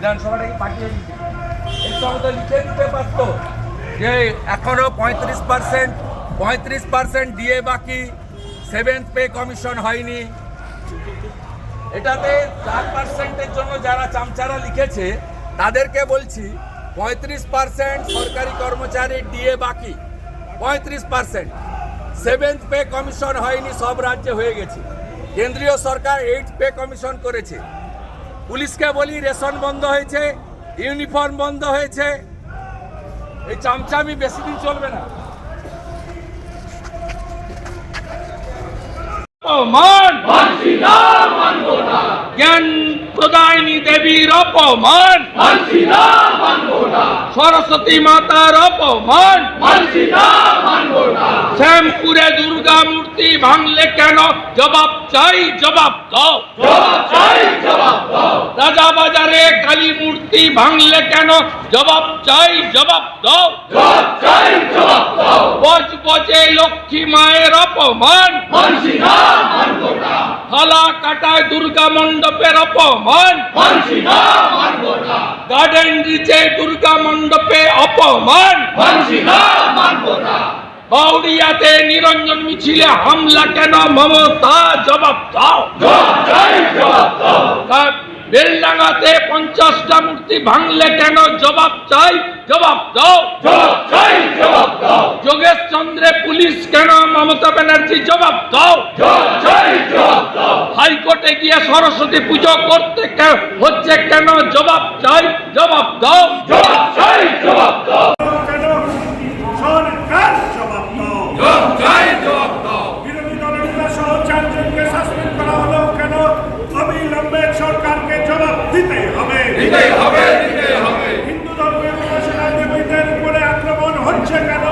বিধানসভাটা কি পাঠিয়ে সঙ্গে লিখে দিতে পারতো যে এখনও পঁয়ত্রিশ পার্সেন্ট পঁয়ত্রিশ পার্সেন্ট দিয়ে বাকি সেভেন্থ পে কমিশন হয়নি। এটাতে চার পার্সেন্টের জন্য যারা চামচারা লিখেছে, তাদেরকে বলছি পঁয়ত্রিশ পার্সেন্ট সরকারি কর্মচারী ডিএ বাকি। পঁয়ত্রিশ পার্সেন্ট। সেভেন্থ পে কমিশন হয়নি, সব রাজ্যে হয়ে গেছে। কেন্দ্রীয় সরকার এইট পে কমিশন করেছে। পুলিশকে বলি, রেশন বন্ধ হয়েছে, ইউনিফর্ম বন্ধ হয়েছে। এই চামচামি বেশি দিন চলবে না। জ্ঞান দেবীর সরস্বতী মাতার অপমান, শ্যামপুরে দুর্গা মূর্তি ভাঙলে কেন? জবাব চাই, জবাব দাও। বাজারে কালী মূর্তি ভাঙলে কেন? জবাব চাই জবাব দাও। বজ বজে লক্ষ্মী মায়ের অপমান। হালা কাটায় দুর্গা মণ্ডপের অপমান। গার্ডেন রিচে দুর্গা মণ্ডপে অপমান। বাউরিয়াতে নিরঞ্জন মিছিলে হামলা কেন? মমতা জবাব দাও। কা- বেলডাঙ্গাতে পঞ্চাশটা মূর্তি ভাঙলে কেন জবাব চাই? জবাব দাও। চাই জবাব দাও। যোগেশ চন্দ্রে পুলিশ কেন মমতা ব্যানার্জি? জবাব দাও। চাই জবাব দাও। হাইকোর্টে গিয়ে সরস্বতী পুজো করতে হচ্ছে কেন? জবাব চাই জবাব দাও। হিন্দু ধর্মের উপাসনা দেবীদের উপরে আক্রমণ হচ্ছে কেন?